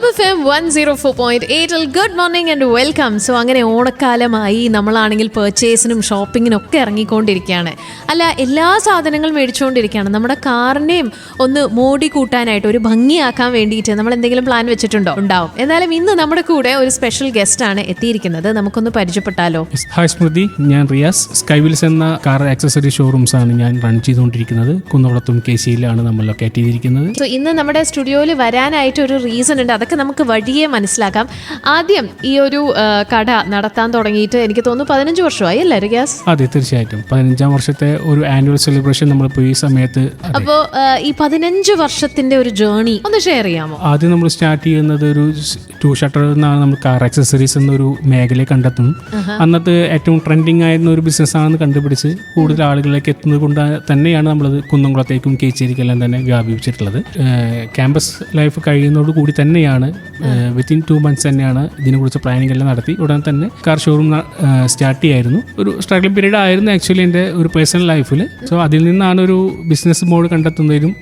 Club F M one zero four point എയ്റ്റിൽ good morning and welcome so അങ്ങനെ ഓണക്കാലമായി നമ്മളാണെങ്കിൽ പെർച്ചേസിനും ഷോപ്പിങ്ങിനും ഒക്കെ ഇറങ്ങിക്കൊണ്ടിരിക്കുകയാണ്. അല്ല എല്ലാ സാധനങ്ങളും മേടിച്ചുകൊണ്ടിരിക്കുകയാണ്. നമ്മുടെ കാറിനെയും ഒന്ന് മോടി കൂട്ടാനായിട്ട് ഒരു ഭംഗിയാക്കാൻ വേണ്ടിയിട്ട് നമ്മൾ എന്തെങ്കിലും പ്ലാൻ വെച്ചിട്ടുണ്ടോ? ഉണ്ടാവും. എന്നാലും ഇന്ന് നമ്മുടെ കൂടെ ഒരു സ്പെഷ്യൽ ഗസ്റ്റ് ആണ് എത്തിയിരിക്കുന്നത്. നമുക്കൊന്ന് പരിചയപ്പെട്ടാലോ? ഹായ് സ്മൃതി. ഞാൻ റിയാസ്. സ്കൈവിൽസ് എന്ന കാർ ആക്സസറി ഷോറൂംസ് ആണ് ഞാൻ റൺ ചെയ്തുകൊണ്ടിരിക്കുന്നത്. കുന്നവളത്തും കെ സിയിലാണ് നമ്മൾ ലൊക്കേറ്റ് ചെയ്തിരിക്കുന്നത്. സോ ഇന്ന് നമ്മുടെ സ്റ്റുഡിയോയിൽ വരാനായിട്ട് ഒരു റീസൺ ഉണ്ട്. അതൊക്കെ നമുക്ക് വഴിയെ മനസ്സിലാക്കാം. ആദ്യം ഈ ഒരു കട നടത്താൻ തുടങ്ങിയിട്ട് എനിക്ക് തോന്നുന്നു പതിനഞ്ച് വർഷമായി അല്ലേ റിയാസ്? അതെ തീർച്ചയായിട്ടും. പതിനഞ്ചാം വർഷത്തെ ഒരു ആനുവൽ സെലിബ്രേഷൻ നമ്മളിപ്പോൾ ഈ സമയത്ത് അപ്പോൾ അപ്പോ ഈ പതിനഞ്ച് വർഷത്തിന്റെ ഒരു ജേണി ഒന്ന് ഷെയർ ചെയ്യാമോ? ആദ്യം നമ്മൾ സ്റ്റാർട്ട് ചെയ്യുന്നത് ഒരു ടൂ ഷട്ടർ എന്നാണ് നമ്മൾ കാർ ആക്സസറീസ് എന്നൊരു മേഖലയെ കണ്ടെത്തും. അന്നത്തെ ഏറ്റവും ട്രെൻഡിങ് ആയിരുന്ന ഒരു ബിസിനസ് ആണെന്ന് കണ്ടുപിടിച്ച് കൂടുതൽ ആളുകളിലേക്ക് എത്തുന്നത് കൊണ്ട് തന്നെയാണ് നമ്മളത് കുന്നംകുളത്തേക്കും കേച്ചേരിക്കെല്ലാം തന്നെ വ്യാപിപ്പിച്ചിട്ടുള്ളത്. ക്യാമ്പസ് ലൈഫ് കഴിയുന്നതോട് കൂടി തന്നെയാണ് വിത്തിൻ ടു മന്ത്സ് തന്നെയാണ് ഇതിനെക്കുറിച്ച് പ്ലാനിംഗ് എല്ലാം നടത്തി. ഉടൻ തന്നെ കാർ ഷോറൂം സ്റ്റാർട്ട് ചെയ്യായിരുന്നു. ഒരു സ്ട്രഗിൾ പീരീഡ് ആയിരുന്നു ആക്ച്വലി എന്റെ ഒരു പേഴ്സണൽ ലൈഫിൽ സോ അതിൽ നിന്നാണ് ഒരു ബിസിനസ് മോഡ് കണ്ടെത്തുന്നതിനും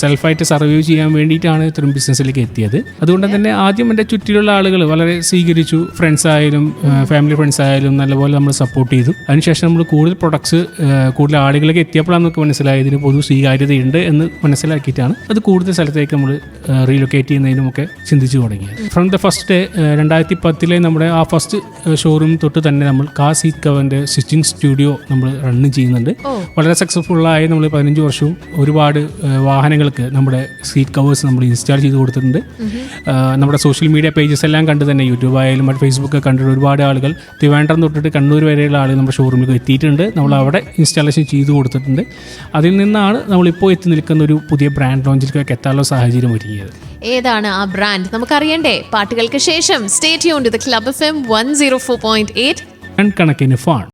സെൽഫായിട്ട് സർവൈവ് ചെയ്യാൻ വേണ്ടിയിട്ടാണ് ഇത്തരം ബിസിനസ്സിലേക്ക് എത്തിയത്. അതുകൊണ്ട് തന്നെ ആദ്യം എന്റെ ചുറ്റിലുള്ള ആളുകൾ വളരെ സ്വീകരിച്ചു. ഫ്രണ്ട്സ് ആയാലും ഫാമിലി ഫ്രണ്ട്സ് ആയാലും നല്ലപോലെ നമ്മൾ സപ്പോർട്ട് ചെയ്തു. അതിനുശേഷം നമ്മൾ കൂടുതൽ പ്രൊഡക്ട്സ് കൂടുതൽ ആളുകളിലേക്ക് എത്തിയപ്പോഴാണ് നമുക്ക് മനസ്സിലായത് ഇതിന് പൊതു സ്വീകാര്യതയുണ്ട് എന്ന് മനസ്സിലാക്കിയിട്ടാണ് അത് കൂടുതൽ സ്ഥലത്തേക്ക് നമ്മൾ റീലൊക്കേറ്റ് ചെയ്യുന്നതിനുമൊക്കെ ചിന്തിച്ചു തുടങ്ങിയത് ഫ്രം ദ ഫസ്റ്റ് ഡേ രണ്ടായിരത്തി പത്തിലെ നമ്മുടെ ആ ഫസ്റ്റ് ഷോറൂം തൊട്ട് തന്നെ നമ്മൾ കാ സീറ്റ് കവറിന്റെ സ്റ്റിച്ചിങ് സ്റ്റുഡിയോ നമ്മൾ റണ്ണ് ചെയ്യുന്നുണ്ട്. വളരെ സക്സസ്ഫുള്ളായി നമ്മൾ പതിനഞ്ച് വർഷവും ഒരുപാട് വാഹനങ്ങൾക്ക് നമ്മുടെ സീറ്റ് കവേഴ്സ് നമ്മൾ ഇൻസ്റ്റാൾ ചെയ്ത് കൊടുത്തിട്ടുണ്ട്. നമ്മുടെ സോഷ്യൽ മീഡിയ പേജസ് എല്ലാം കണ്ട് തന്നെ യൂട്യൂബ് ആയാലും മറ്റ് ഫേസ്ബുക്ക് കണ്ടിട്ട് ഒരുപാട് ആളുകൾ തിരുവനന്തപുരം തൊട്ടിട്ട് കണ്ണൂർ വരെയുള്ള ആളുകൾ നമ്മുടെ ഷോറൂമിലേക്ക് എത്തിയിട്ടുണ്ട്. നമ്മൾ അവിടെ ഇൻസ്റ്റാളേഷൻ ചെയ്ത് കൊടുത്തിട്ടുണ്ട്. അതിൽ നിന്നാണ് നമ്മളിപ്പോൾ എത്തി നിൽക്കുന്ന ഒരു പുതിയ ബ്രാൻഡ് ലോഞ്ചിലേക്കൊക്കെ എത്താനുള്ള സാഹചര്യം ഒരുങ്ങിയത്. ഏതാണ് ആ ബ്രാൻഡ് നമുക്കറിയണ്ടേ പാട്ടുകൾക്ക് ശേഷം. Stay tune the club F M one zero four point eight കണക്കിന് ഫാൺ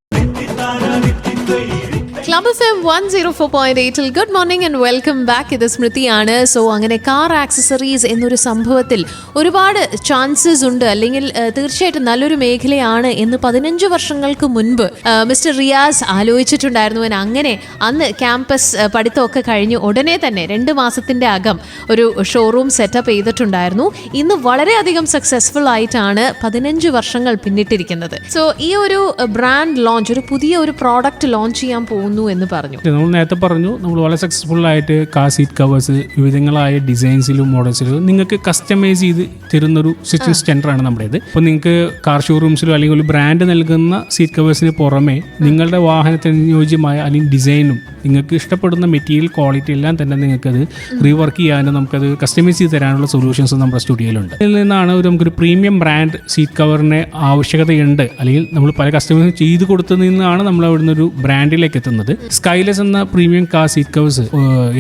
club F M one zero four point എയ്റ്റിൽ good morning and welcome back ഇത് സ്മൃതിയാണ്. സോ അങ്ങനെ കാർ ആക്സസറീസ് എന്നൊരു സംഭവത്തിൽ ഒരുപാട് ചാൻസസ് ഉണ്ട്. അല്ലെങ്കിൽ തീർച്ചയായിട്ടും നല്ലൊരു മേഖലയാണ് എന്ന് പതിനഞ്ച് വർഷങ്ങൾക്ക് മുൻപ് മിസ്റ്റർ റിയാസ് ആലോചിച്ചിട്ടുണ്ടായിരുന്നു. അങ്ങനെ അന്ന് ക്യാമ്പസ് പഠിത്തമൊക്കെ കഴിഞ്ഞ് ഉടനെ തന്നെ രണ്ട് മാസത്തിന്റെ അകം ഒരു ഷോറൂം സെറ്റപ്പ് ചെയ്തിട്ടുണ്ടായിരുന്നു. ഇന്ന് വളരെയധികം സക്സസ്ഫുൾ ആയിട്ടാണ് പതിനഞ്ച് വർഷങ്ങൾ പിന്നിട്ടിരിക്കുന്നത്. സോ ഈ ഒരു ബ്രാൻഡ് ലോഞ്ച് ഒരു പുതിയ ഒരു പ്രോഡക്റ്റ് ലോഞ്ച് ചെയ്യാൻ പോകുന്നു എന്ന് പറഞ്ഞു. നമ്മൾ നേരത്തെ പറഞ്ഞു നമ്മൾ വളരെ സക്സസ്ഫുൾ ആയിട്ട് കാർ സീറ്റ് കവേഴ്സ് വിവിധങ്ങളായ ഡിസൈൻസിലും മോഡൽസിലും നിങ്ങൾക്ക് കസ്റ്റമൈസ് ചെയ്ത് തരുന്നൊരു സ്റ്റിച്ചിങ് ആണ് നമ്മുടേത്. അപ്പോൾ നിങ്ങൾക്ക് കാർ ഷോറൂംസിലോ അല്ലെങ്കിൽ ഒരു ബ്രാൻഡ് നൽകുന്ന സീറ്റ് കവേഴ്സിന് പുറമെ നിങ്ങളുടെ വാഹനത്തിന് അനുയോജ്യമായ അല്ലെങ്കിൽ ഡിസൈനും നിങ്ങൾക്ക് ഇഷ്ടപ്പെടുന്ന മെറ്റീരിയൽ ക്വാളിറ്റി എല്ലാം തന്നെ നിങ്ങൾക്കത് റീവർക്ക് ചെയ്യാനും നമുക്കത് കസ്റ്റമൈസ് ചെയ്ത് തരാനുള്ള സൊല്യൂഷൻസ് നമ്മുടെ സ്റ്റുഡിയോയിലുണ്ട് ഇതിൽ നിന്നാണ് ഒരു നമുക്കൊരു പ്രീമിയം ബ്രാൻഡ് സീറ്റ് കവറിന് ആവശ്യകതയുണ്ട്. അല്ലെങ്കിൽ നമ്മൾ പല കസ്റ്റമേഴ്സും ചെയ്ത് കൊടുത്തു നിന്നാണ് നമ്മൾ അവിടുന്ന് ഒരു ബ്രാൻഡിലേക്ക് എത്തുന്നത്. സ്കൈലെസ് എന്ന പ്രീമിയം കാർ സീറ്റ് കവേഴ്സ്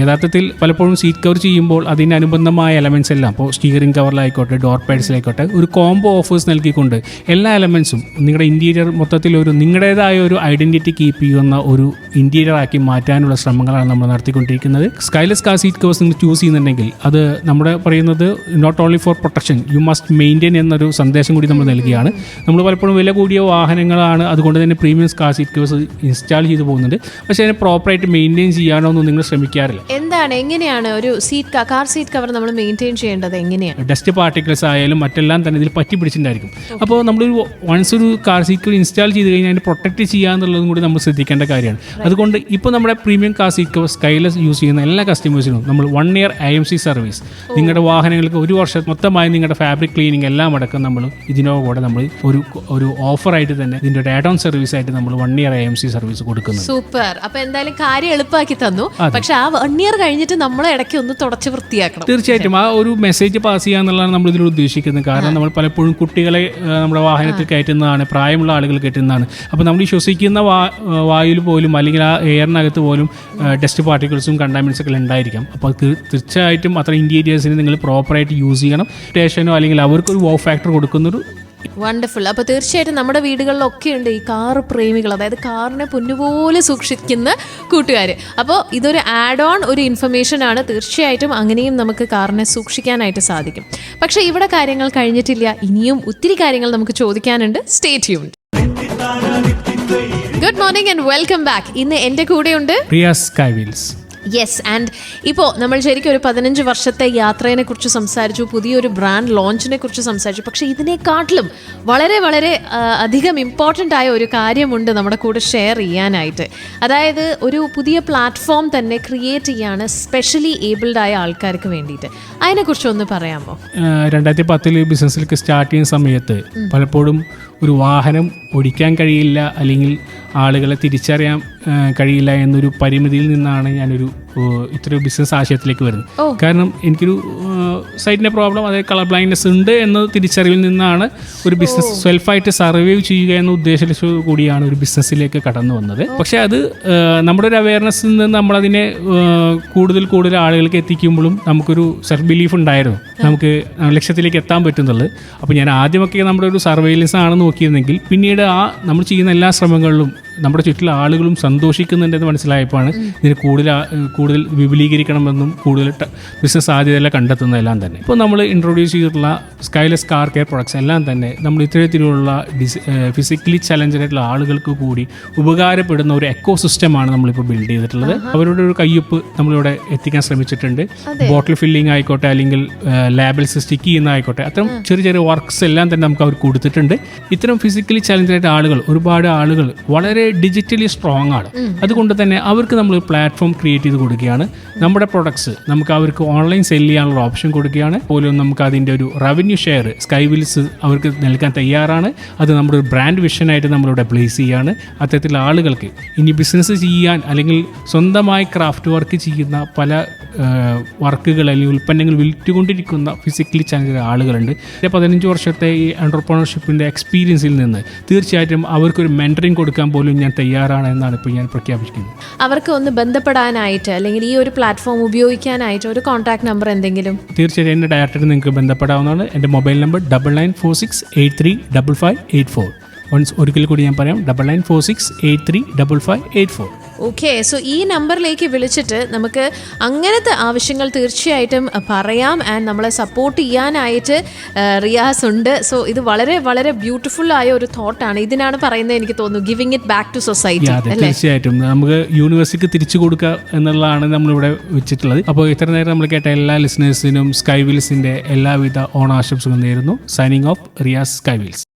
യഥാർത്ഥത്തിൽ പലപ്പോഴും സീറ്റ് കവർ ചെയ്യുമ്പോൾ അതിന് അനുബന്ധമായ എലമെന്റ്സ് എല്ലാം ഇപ്പോൾ സ്റ്റിയറിംഗ് കവറിലായിക്കോട്ടെ ഡോർ പാഡ്സിലായിക്കോട്ടെ ഒരു കോംബോ ഓഫേഴ്സ് നൽകിക്കൊണ്ട് എല്ലാ എലമെന്റ്സും നിങ്ങളുടെ ഇന്റീരിയർ മൊത്തത്തിൽ ഒരു നിങ്ങളുടേതായ ഒരു ഐഡന്റിറ്റി കീപ്പ് ചെയ്യുന്ന ഒരു ഇന്റീരിയർ ആക്കി മാറ്റാനുള്ള ശ്രമങ്ങളാണ് നമ്മൾ നടത്തിക്കൊണ്ടിരിക്കുന്നത്. സ്കൈലെസ് കാർ സീറ്റ് കവേഴ്സ് നിങ്ങൾ ചൂസ് ചെയ്യുന്നുണ്ടെങ്കിൽ അത് നമ്മുടെ പറയുന്നത് not only for protection you must maintain എന്നൊരു സന്ദേശം കൂടി നമ്മൾ നൽകുകയാണ് നമ്മൾ പലപ്പോഴും വില കൂടിയ വാഹനങ്ങളാണ് അതുകൊണ്ട് തന്നെ premium car seat covers install ചെയ്തു പോകുന്നുണ്ട്. പക്ഷേ അതിനെ പ്രോപ്പറായിട്ട് മെയിന്റെയിൻ ചെയ്യാനോ ഒന്നും നിങ്ങൾ ശ്രമിക്കാറില്ല. എന്താണ് എങ്ങനെയാണ് ഒരു സീറ്റ് കാർ സീറ്റ് കവർ നമ്മൾ മെയിന്റെയിൻ ചെയ്യേണ്ടത്? എങ്ങനെയാണ്? ഡസ്റ്റ് പാർട്ടിക്കിൾസ് ആയാലും മറ്റെല്ലാം തന്നെ ഇതിൽ പറ്റി പിടിച്ചിട്ടുണ്ടായിരിക്കും അപ്പോൾ നമ്മളൊരു വൺസ് ഒരു കാർ സീറ്റ് ഇൻസ്റ്റാൾ ചെയ്ത് കഴിഞ്ഞാൽ അതിനെ പ്രൊട്ടക്ട് ചെയ്യുക എന്നുള്ളതും കൂടി നമ്മൾ ശ്രദ്ധിക്കേണ്ട കാര്യമാണ്. അതുകൊണ്ട് ഇപ്പോൾ നമ്മുടെ പ്രീമിയം കാർ സീറ്റ് കവർ സ്കൈലസ് യൂസ് ചെയ്യുന്ന എല്ലാ കസ്റ്റമേഴ്സിനും നമ്മൾ one year I M C service നിങ്ങളുടെ വാഹനങ്ങൾക്ക് ഒരു വർഷം മൊത്തമായി നിങ്ങളുടെ ഫാബ്രിക് ക്ലീനിങ് എല്ലാം അടക്കം നമ്മൾ ഇതിനോ കൂടെ നമ്മൾ ഒരു ഒരു ഓഫറായിട്ട് തന്നെ ഇതിന്റെ ഒരു ആഡ് ഓൺ സർവീസ് ആയിട്ട് നമ്മൾ one year I M C service കൊടുക്കുന്നുണ്ട്. സൂപ്പർ അപ്പൊ എന്തായാലും കാര്യം എളുപ്പമാക്കി തന്നു. പക്ഷെ ആ വൺ ഇയർ കഴിഞ്ഞിട്ട് നമ്മളെ ഇടയ്ക്ക് ഒന്ന് തുടച്ച് വൃത്തിയാക്കണം. തീർച്ചയായിട്ടും. ആ ഒരു മെസ്സേജ് പാസ് ചെയ്യുക എന്നുള്ളതാണ് നമ്മൾ ഇതിലൂടെ ഉദ്ദേശിക്കുന്നത്. കാരണം നമ്മൾ പലപ്പോഴും കുട്ടികളെ നമ്മുടെ വാഹനത്തിൽ കയറ്റുന്നതാണ് പ്രായമുള്ള ആളുകൾ കയറ്റുന്നതാണ്. അപ്പോൾ നമ്മൾ ഈ ശ്വസിക്കുന്ന വായുവിൽ പോലും അല്ലെങ്കിൽ ആ എയറിനകത്ത് പോലും ഡസ്റ്റ് പാർട്ടിക്കിൾസും കണ്ടാമിനൻസ് ഒക്കെ ഉണ്ടായിരിക്കാം. അപ്പോൾ തീർച്ചയായിട്ടും അത്ര ഇന്റീരിയേഴ്സിന് നിങ്ങൾ പ്രോപ്പറായിട്ട് യൂസ് ചെയ്യണം. സ്റ്റേഷനോ അല്ലെങ്കിൽ അവർക്കൊരു വോ ഫാക്ടർ കൊടുക്കുന്നൊരു വണ്ടർഫുൾ അപ്പൊ തീർച്ചയായിട്ടും നമ്മുടെ വീടുകളിലൊക്കെ ഉണ്ട് ഈ കാർ പ്രേമികൾ അതായത് കാറിനെ പൊന്നുപോലെ സൂക്ഷിക്കുന്ന കൂട്ടുകാർ അപ്പോൾ ഇതൊരു ആഡ് ഓൺ ഒരു ഇൻഫർമേഷൻ ആണ്. തീർച്ചയായിട്ടും അങ്ങനെയും നമുക്ക് കാറിനെ സൂക്ഷിക്കാനായിട്ട് സാധിക്കും. പക്ഷേ ഇവിടെ കാര്യങ്ങൾ കഴിഞ്ഞിട്ടില്ല. ഇനിയും ഒത്തിരി കാര്യങ്ങൾ നമുക്ക് ചോദിക്കാനുണ്ട്. Stay tuned good morning and welcome back ഇന്ന് എന്റെ കൂടെയുണ്ട് Priya Sky Wheels yes and ഇപ്പോൾ നമ്മൾ ശരിക്കും ഒരു പതിനഞ്ച് വർഷത്തെ യാത്രയെ കുറിച്ച് സംസാരിച്ചു പുതിയൊരു ബ്രാൻഡ് ലോഞ്ചിനെ കുറിച്ച് സംസാരിച്ചു. പക്ഷേ ഇതിനെക്കാട്ടിലും വളരെ വളരെ അധികം ഇമ്പോർട്ടന്റ് ആയ ഒരു കാര്യമുണ്ട് നമ്മുടെ കൂടെ ഷെയർ ചെയ്യാനായിട്ട്. അതായത് ഒരു പുതിയ പ്ലാറ്റ്ഫോം തന്നെ ക്രിയേറ്റ് ചെയ്യാണ് സ്പെഷ്യലി ഏബിൾഡ് ആയ ആൾക്കാർക്ക് വേണ്ടിയിട്ട്. അതിനെക്കുറിച്ച് ഒന്ന് പറയാമോ? രണ്ടായിരത്തി പത്തിൽ ബിസിനസ്സിലേക്ക് സ്റ്റാർട്ട് ചെയ്യുന്ന സമയത്ത് പലപ്പോഴും ഒരു വാഹനം ഓടിക്കാൻ കഴിയില്ല അല്ലെങ്കിൽ ആളുകളെ തിരിച്ചറിയാൻ കഴിയില്ല എന്നൊരു പരിമിതിയിൽ നിന്നാണ് ഞാനൊരു ഇത്ര ബിസിനസ് ആശയത്തിലേക്ക് വരുന്നത്. കാരണം എനിക്കൊരു സൈറ്റിന്റെ പ്രോബ്ലം അതായത് കളർ ബ്ലൈൻഡ്നെസ് ഉണ്ട് എന്ന തിരിച്ചറിവിൽ നിന്നാണ് ഒരു ബിസിനസ് സെൽഫായിട്ട് സർവൈവ് ചെയ്യുക എന്ന ഉദ്ദേശിച്ചു കൂടിയാണ് ഒരു ബിസിനസ്സിലേക്ക് കടന്നു വന്നത്. പക്ഷേ അത് നമ്മുടെ ഒരു അവയർനെസ്സിൽ നിന്ന് നമ്മളതിനെ കൂടുതൽ കൂടുതൽ ആളുകൾക്ക് എത്തിക്കുമ്പോഴും നമുക്കൊരു സെൽഫ് ബിലീഫ് ഉണ്ടായിരുന്നു നമുക്ക് ലക്ഷ്യത്തിലേക്ക് എത്താൻ പറ്റുന്നുള്ളത്. അപ്പോൾ ഞാൻ ആദ്യമൊക്കെ നമ്മുടെ ഒരു സർവൈലൻസ് ആണ് നോക്കിയിരുന്നെങ്കിൽ പിന്നീട് ആ നമ്മൾ ചെയ്യുന്ന എല്ലാ ശ്രമങ്ങളിലും നമ്മുടെ ചുറ്റിലെ ആളുകളും സന്തോഷിക്കുന്നുണ്ടെന്ന് മനസ്സിലായപ്പോഴാണ് ഇതിന് കൂടുതൽ കൂടുതൽ വിപുലീകരിക്കണമെന്നും കൂടുതൽ ബിസിനസ് സാധ്യതയെല്ലാം കണ്ടെത്തുന്നതെല്ലാം തന്നെ. ഇപ്പോൾ നമ്മൾ ഇൻട്രൊഡ്യൂസ് ചെയ്തിട്ടുള്ള സ്കൈലെസ് കാർ കെയർ പ്രൊഡക്ട്സ് എല്ലാം തന്നെ നമ്മൾ ഇത്തരത്തിലുള്ള ഡിസ് ഫിസിക്കലി ചലഞ്ചഡ് ആയിട്ടുള്ള ആളുകൾക്ക് കൂടി ഉപകാരപ്പെടുന്ന ഒരു എക്കോ സിസ്റ്റമാണ് നമ്മളിപ്പോൾ ബിൽഡ് ചെയ്തിട്ടുള്ളത്. അവരുടെ ഒരു കയ്യൊപ്പ് നമ്മളിവിടെ എത്തിക്കാൻ ശ്രമിച്ചിട്ടുണ്ട്. ബോട്ടിൽ ഫില്ലിംഗ് ആയിക്കോട്ടെ അല്ലെങ്കിൽ ലാബിൽസ് സ്റ്റിക്ക് ചെയ്യുന്ന ആയിക്കോട്ടെ അത്തരം ചെറിയ ചെറിയ വർക്ക്സ് എല്ലാം തന്നെ നമുക്ക് അവർ കൊടുത്തിട്ടുണ്ട്. ഇത്തരം ഫിസിക്കലി ചലഞ്ചഡ് ആയിട്ട് ആളുകൾ ഒരുപാട് ആളുകൾ വളരെ ഡിജിറ്റലി സ്ട്രോങ് ആണ്. അതുകൊണ്ട് തന്നെ അവർക്ക് നമ്മൾ പ്ലാറ്റ്ഫോം ക്രിയേറ്റ് ചെയ്ത് കൊടുക്കുകയാണ്. നമ്മുടെ പ്രൊഡക്ട്സ് നമുക്ക് അവർക്ക് ഓൺലൈൻ സെൽ ചെയ്യാനുള്ള ഓപ്ഷൻ കൊടുക്കുകയാണ്. പോലും നമുക്ക് അതിന്റെ ഒരു റവന്യൂ ഷെയർ സ്കൈ വിൽസ് അവർക്ക് നൽകാൻ തയ്യാറാണ്. അത് നമ്മുടെ ഒരു ബ്രാൻഡ് വിഷനായിട്ട് നമ്മളിവിടെ പ്ലേസ് ചെയ്യുകയാണ്. അത്തരത്തിലുള്ള ആളുകൾക്ക് ഇനി ബിസിനസ് ചെയ്യാൻ അല്ലെങ്കിൽ സ്വന്തമായി ക്രാഫ്റ്റ് വർക്ക് ചെയ്യുന്ന പല വർക്കുകൾ അല്ലെങ്കിൽ ഉൽപ്പന്നങ്ങൾ വിൽറ്റുകൊണ്ടിരിക്കുന്ന ഫിസിക്കലി ചാലഞ്ച് ആളുകളുണ്ട്. ഇതിന്റെ പതിനഞ്ച് വർഷത്തെ ഈ എന്റർപ്രണർഷിപ്പിന്റെ എക്സ്പീരിയൻസിൽ നിന്ന് തീർച്ചയായിട്ടും അവർക്കൊരു മെന്ററിങ് കൊടുക്കാൻ പോലും ഞാൻ തയ്യാറാണ് എന്നാണ് ഇപ്പോൾ ഞാൻ പ്രഖ്യാപിക്കുന്നത്. അവർക്ക് ഒന്ന് ബന്ധപ്പെടാനായിട്ട് അല്ലെങ്കിൽ ഈ ഒരു പ്ലാറ്റ്ഫോം ഉപയോഗിക്കാനായിട്ട് ഒരു കോൺടാക്ട് നമ്പർ എന്തെങ്കിലും? തീർച്ചയായും എന്റെ ഡയറക്ടറിൽ നിങ്ങൾക്ക് ബന്ധപ്പെടാവുന്നതാണ്. എന്റെ mobile number double nine four six eight three double five eight four once ഒരിക്കൽ കൂടി ഞാൻ പറയാം double nine four six eight three double five eight four okay so ഈ നമ്പറിലേക്ക് വിളിച്ചിട്ട് നമുക്ക് അങ്ങനത്തെ ആവശ്യങ്ങൾ തീർച്ചയായിട്ടും പറയാം ആൻഡ് നമ്മളെ സപ്പോർട്ട് ചെയ്യാനായിട്ട് റിയാസ് ഉണ്ട്. സോ ഇത് വളരെ വളരെ ബ്യൂട്ടിഫുൾ ആയ ഒരു തോട്ടാണ് ഇതിനാണ് പറയുന്നത് എനിക്ക് തോന്നുന്നു giving it back to society തീർച്ചയായിട്ടും. നമുക്ക് യൂണിവേഴ്സിറ്റിക്ക് തിരിച്ചു കൊടുക്കുക എന്നുള്ളതാണ് നമ്മളിവിടെ വെച്ചിട്ടുള്ളത്. അപ്പോൾ ഇത്ര നേരം നമ്മൾ കേട്ട എല്ലാ ലിസണേഴ്സിനും സ്കൈവിൽസിന്റെ എല്ലാവിധ ഓണാശംസകളും നേരുന്നു. Signing off Riyas Sky Wheels